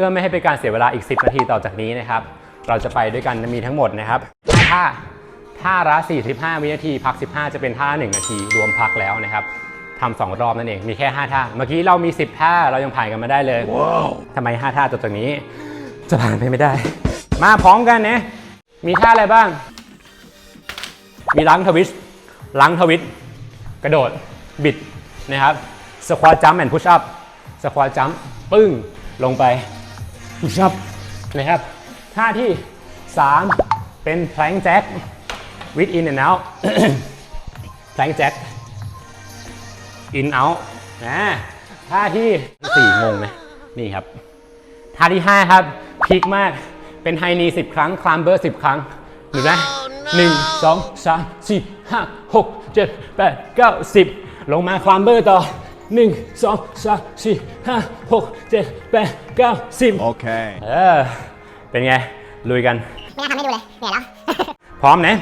พื่อไม่ให้เป็นการเสียเวลาอีก 10 นาทีต่อจากนี้นะครับ เราจะไปด้วยกันมีทั้งหมดนะครับ5ท่าท่าละ 45 วินาที พัก 15 จะเป็นท่า 1 นาที รวมพักแล้วนะครับทำสองรอบนั่นเอง มีแค่ 5 ท่า เมื่อกี้เรามี 10 ท่า เรายังผ่านกันมาได้เลยทำไม 5 ท่าต่อจากนี้ จะผ่านไปไม่ได้ มาพร้อมกันนะ มีท่าอะไรบ้าง มีล้างทวิสล้างทวิสกระโดด บิด นะครับ สควอตจัมป์แอนด์พุชอัพ สควอตจัมป์ปึ้ง ลงไป พุชอัพนะครับท่าที่ 3 เป็นแพลงแจ็ควิดอินแอนด์เอาแพลงแจ็คอินเอานะท่าที่4งงไหมนี่ครับ ท่าที่ 5 ครับพีคมากเป็นไฮนี10 ครั้ง คลามเบอร์10 ครั้งดูนะหนึ่งสองสามสี่ห้าหกเจ็ดแปดเก้าสิบลงมาคลามเบอร์ต่อ หนึ่งสองสามสี่ห้าหกเจ็ดแปดเก้าสิบ Okay. เออ เป็นไง ลุยกัน ไม่น่าทำให้ดูเลยเหนื่อยแล้ว พร้อมนะ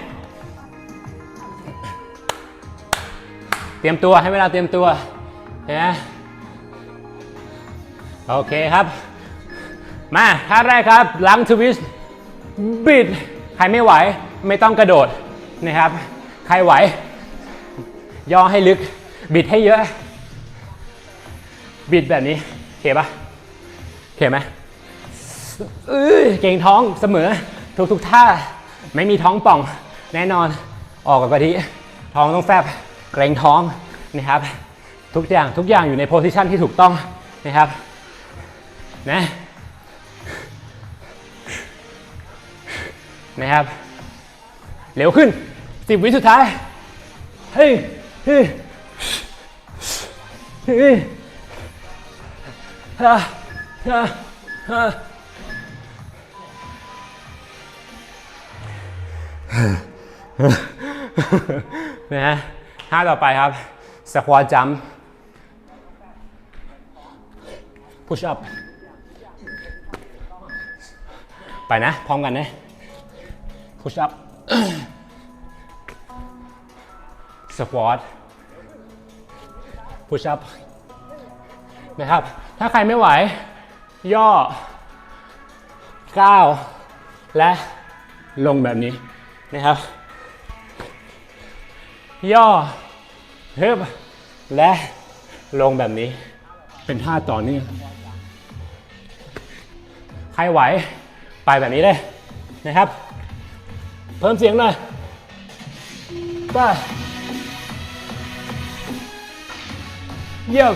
เตรียมตัวให้เวลาเตรียมตัวนะโอเคครับ มาท่าแรกครับ หลังทวิสต์บิด ใครไม่ไหวไม่ต้องกระโดดนะครับ ใครไหว ย่อให้ลึก บิดให้เยอะ บิดแบบนี้โอเคปะโอเคไหมเอ้ยเก่งท้องเสมอทุกทุกท่าไม่มีท้องป่องแน่นอนออกกับกะทิท้องต้องแฟบเกรงท้องนะครับ ทุกอย่างทุกอย่างอยู่ในโพสิชันที่ถูกต้องนะครับนะนะครับ เร็วขึ้น10วิสุดท้ายเฮ้ยเฮ้ยเฮ้ย ฮ่าฮ่าฮ่านะฮะท่าต่อไปครับสควอตจัมพุชอัพไปนะ พร้อมกันนะพุชอัพสควอตพุชอัพนะครับ ถ้าใครไม่ไหว ย่อก้าวและลงแบบนี้นะครับ ย่อฮึบและลงแบบนี้ เป็นท่าต่อเนื่องใครไหวไปแบบนี้เลยนะครับ เพิ่มเสียงหน่อยไปเยี่ยม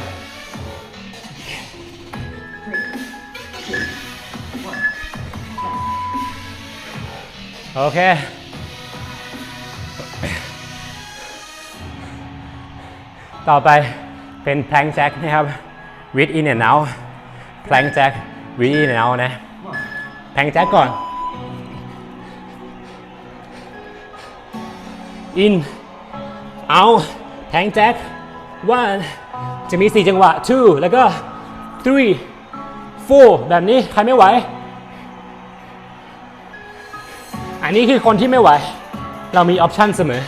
โอเค ต่อไปเป็นแพลงแจ็คนะครับ with in and out แพลงแจ็ค with in and out นะแพลงแจ็คก่อน in out แพลงแจ็ค one จะมี 4 จังหวะ two แล้วก็ three four แบบนี้ ใครไม่ไหว นนี้คือคนที่ไม่ไหว เรามีออปชันเสมอ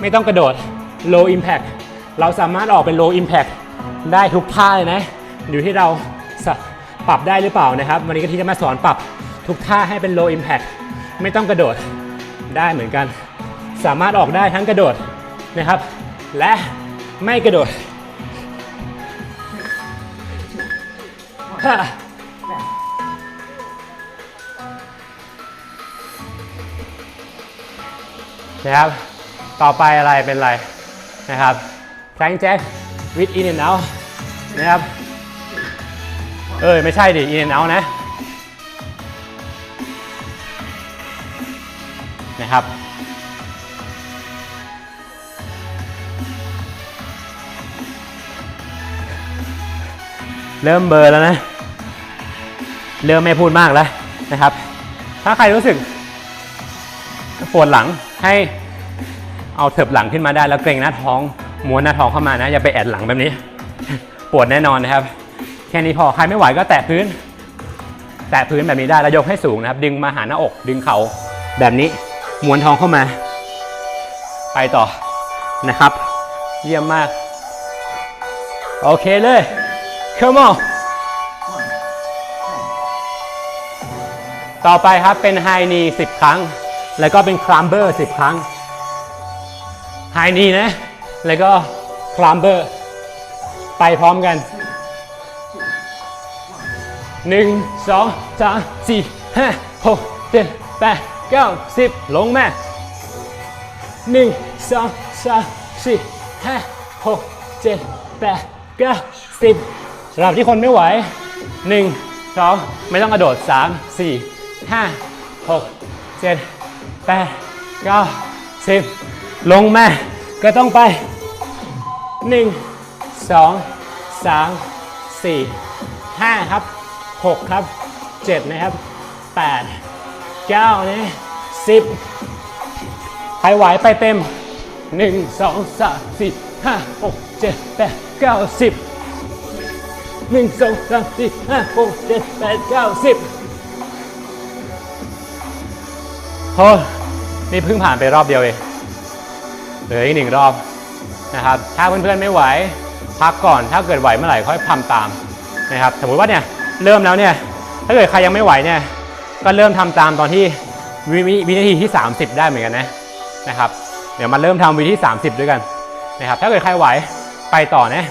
ไม่ต้องกระโดด low impact เราสามารถออกเป็น low impact ได้ทุกท่าเลยนะ อยู่ที่เราปรับได้หรือเปล่านะครับ วันนี้ก็ที่จะมาสอนปรับทุกท่าให้เป็น low impact ไม่ต้องกระโดดได้เหมือนกัน สามารถออกได้ทั้งกระโดดนะครับ และไม่กระโดด นะครับ ต่อไปอะไรเป็นไรนะครับแฟงแจ็ควิดอิน and out นะครับ เอ้ยไม่ใช่ดิ in and out นะนะครับเริ่มเบอร์แล้วนะ เริ่มไม่พูดมากแล้วนะครับ ถ้าใครรู้สึกปวดหลังให้ เอาเถิบหลังขึ้นมาได้แล้วเกรงหน้าท้องม้วนหน้าท้องเข้ามานะ อย่าไปแอดหลังแบบนี้ ปวดแน่นอนนะครับ แค่นี้พอใครไม่ไหวก็แตะพื้น แตะพื้นแบบนี้ได้แล้วยกให้สูงนะครับ ดึงมาหาหน้าอก ดึงเขาแบบนี้ม้วนท้องเข้ามา ไปต่อนะครับ เยี่ยมมาก โอเคเลย come on ต่อไปครับเป็นไฮนี10 ครั้ง แล้วก็เป็นคลัมเบอร์ 10 ครั้ง ไฮนีนะ แล้วก็คลัมเบอร์ ไปพร้อมกัน 1 2 3 4 5 6 7 8 9 10 ลงแมา 1 2 3 4 5 6 7 8 9 10สำหรับที่คนไม่ไหว 1 2 ไม่ต้องกระโดด 3 4 5 6 7 8 9 10 ลงม่ก็ต้องไปหนึ่งสองสามสี่ห้าครับ 6 ครับ 7 นะครับ 8 9นะ10ใครไหวไปเต็ม 1 2 3 4 5 6 7 8 9 10 1 2 3 4 5 6 7 8 9 10โอ้นี่เพิ่งผ่านไปรอบเดียวเอง เหลืออีกหนึ่งรอบนะครับ ถ้าเพื่อนๆไม่ไหวพักก่อน ถ้าเกิดไหวเมื่อไหร่ค่อยทำตามนะครับ สมมติว่าเนี่ยเริ่มแล้วเนี่ย ถ้าเกิดใครยังไม่ไหวเนี่ย ก็เริ่มทำตามตอนที่วิวิวินาทีที่ 30 ได้เหมือนกันนะนะครับ เดี๋ยวมาเริ่มทำวิธีที่30 ด้วยกันนะครับ ถ้าเกิดใครไหวไปต่อนะ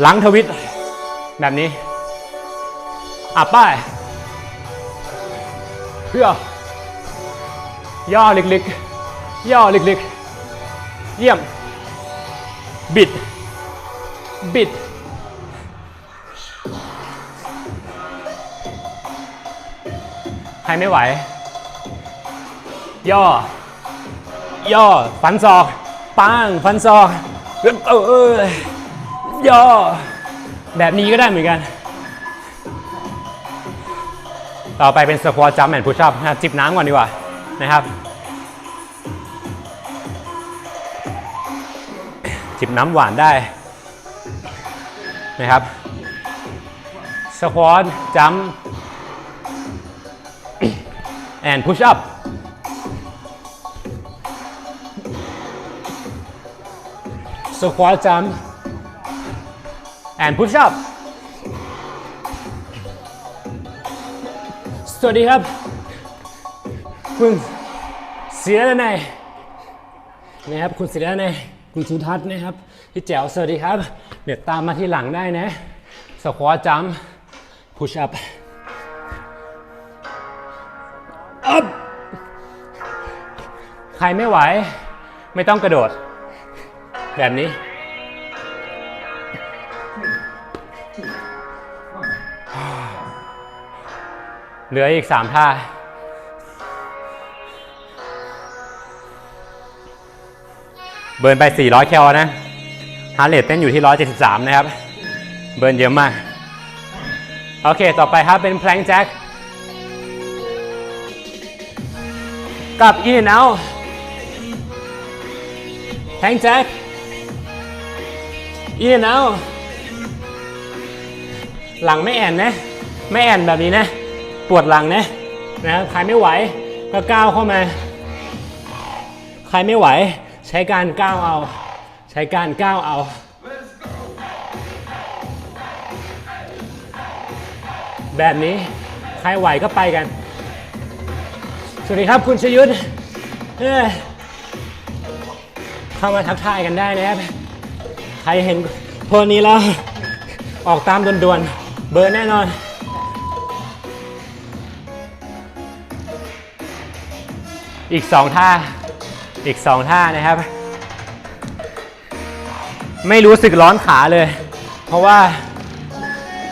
หลังทวิตแบบนี้อะป้ายเพื่อย่อลึกๆ ย่อลึกๆ เยี่ยม บิด บิด ใครไม่ไหว ย่อ ย่อ ฟันศอก ปัง ฟันศอกเออเออย่อ แบบนี้ก็ได้เหมือนกัน ต่อไปเป็นสควอตจัมแอนด์พุชอัพจิบน้ำก่อนดีกว่านะครับ จิบน้ำหวานได้นะครับสควอตจัม and push up สควอตจัม and push up สวัสดีครับ คุณศิรนัยนะครับคุณศิรนัย คุณสุทัศน์นะครับพี่แจ๋วสวัสดีครับ เดี๋ยวตามมาที่หลังได้นะสควอตจัม push up up ใครไม่ไหว ไม่ต้องกระโดด แบบนี้เหลืออีก 3 ท่า เบิร์นไป 400 แคลนะฮาร์เรทเต้นอยู่ที่ 173 นะครับ เบิร์นเยอะมาก โอเค ต่อไปครับเป็นแพลงแจ็คกับอินเอาแพลงแจ็คอินเอาหลังไม่แอนนะ ไม่แอนแบบนี้นะ ปวดหลังนะนะใครไม่ไหวก็ก้าวเข้ามา ใครไม่ไหว ใช้การก้าวเอา ใช้การก้าวเอา แบบนี้ใครไหวก็ไปกัน สวัสดีครับคุณชยุทธเอ้ยเข้ามาทักทายกันได้นะครับ ใครเห็นโพสต์นี้แล้ว ออกตามด่วนๆ เบอร์แน่นอนอีกสองท่า อีกสองท่านะครับ ไม่รู้สึกร้อนขาเลย เพราะว่า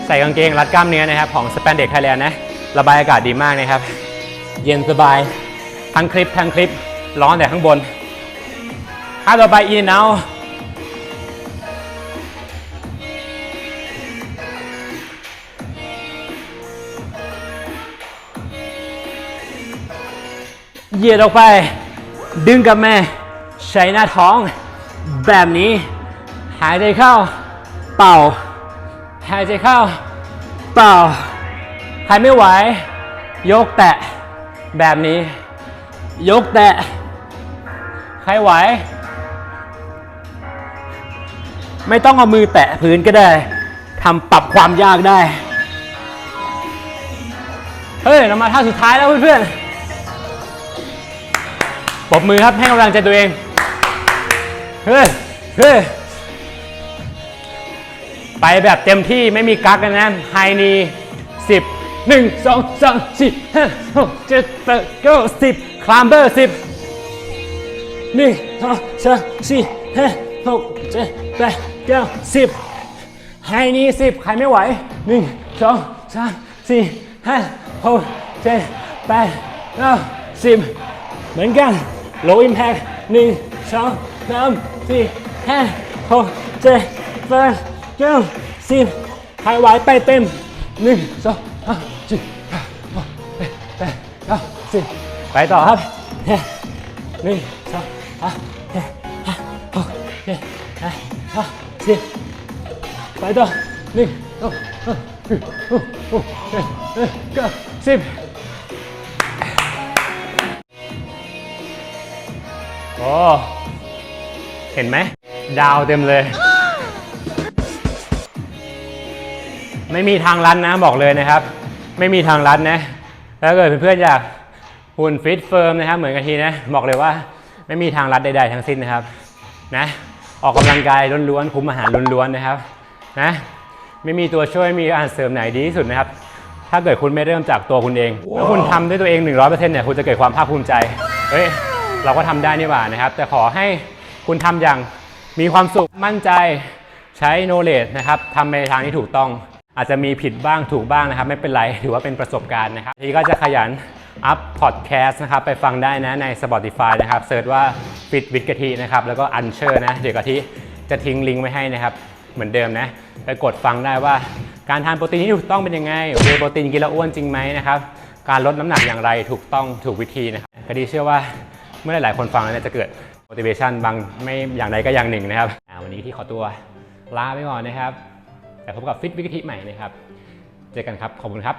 ใส่กางเกงรัดกล้ามเนื้อนะครับ ของ Spandex Thailand นะ ระบายอากาศดีมากนะครับ เย็นสบาย ทั้งคลิปทั้งคลิปร้อนแต่ข้างบนท่าต่อไปอินเอาเหยียดออกไป ดึงกับแม่ ใช้หน้าท้อง แบบนี้ หายใจเข้า เป่า หายใจเข้า เป่าใครไม่ไหว ยกแตะ แบบนี้ ยกแตะ ใครไหว ไม่ต้องเอามือแตะพื้นก็ได้ทำปรับความยากได้ เฮ้ย เรามาท่าสุดท้ายแล้วเพื่อนๆ บมือครับให้กำลังใจตัวเอง เฮ้ย เฮ้ย ไปแบบเต็มที่ไม่มีกักกันนะไฮนีสิบหนึ่งสองสามสี่ห้าหกเจ็ดแปดเก้าสิบคลามเบอร์สิบหนึ่งสองสามสี่ห้าหกเจ็ดแปดเก้าสิบไฮนีสิบใครไม่ไหวหนึ่งสองสามสี่ห้าหกเจ็ดแปดเก้าสิบเหมือนกัน low impact หนึ่งสองสามสี่ห้าหกเจ็ดแปดเก้าสิบใครไหวไปเต็มหนึ่งสองสามสี่ห้าหกเจ็ดแปดเก้าสิบไปต่อครับเฮ้หนึ่งสองสามสี่ห้าหกเจ็ดแปดเก้าสิบไปต่อหนึ่งสองสามสี่ห้าหกเจ็ดแปดเก้าสิบ เห็นไหม ดาวเต็มเลย ไม่มีทางลัดนะบอกเลยนะครับ ไม่มีทางลัดนะถ้าเกิดเพื่อนๆอยากหุ่นฟิตเฟิร์มนะครับ เหมือนกันทีนะ บอกเลยว่าไม่มีทางลัดใดๆทั้งสิ้นนะครับ นะ ออกกำลังกายล้วนๆคุมอาหารล้วนๆนะครับ นะ ไม่มีตัวช่วยมีอาหารเสริมไหนดีที่สุดนะครับถ้าเกิดคุณไม่เริ่มจากตัวคุณเอง แล้วคุณทำด้วยตัวเอง 100%เนี่ย คุณจะเกิดความภาคภูมิใจ เฮ้ย เราก็ทำได้นี่หว่านะครับ แต่ขอให้คุณทำอย่างมีความสุขมั่นใจใช้ knowledge นะครับทำในทางที่ถูกต้องอาจจะมีผิดบ้างถูกบ้างนะครับ ไม่เป็นไรถือว่าเป็นประสบการณ์นะครับทีก็จะขยันอัพพอดแคสต์นะครับ ไปฟังได้นะใน Spotify นะครับเซิร์ชว่า Fit with กะทินะครับ แล้วก็อันเชอร์นะ เดี๋ยวกะทิจะทิ้งลิงก์ไว้ให้นะครับ เหมือนเดิมนะ ไปกดฟังได้ว่าการทานโปรตีนที่ถูกต้องเป็นยังไงเวย์โปรตีนกินแล้วอ้วนจริงไหมนะครับ การลดน้ำหนักอย่างไรถูกต้องถูกวิธีนะครับกะทิเชื่อว่า เมื่อหลายๆคนฟังแล้วเนี่ยจะเกิด motivation บางไม่อย่างใดก็อย่างหนึ่งนะครับอ่าวันนี้ที่ขอตัวลาไปก่อนนะครับ แต่พบกับฟิตวิกฤตใหม่นะครับ เจอกันครับ ขอบคุณครับ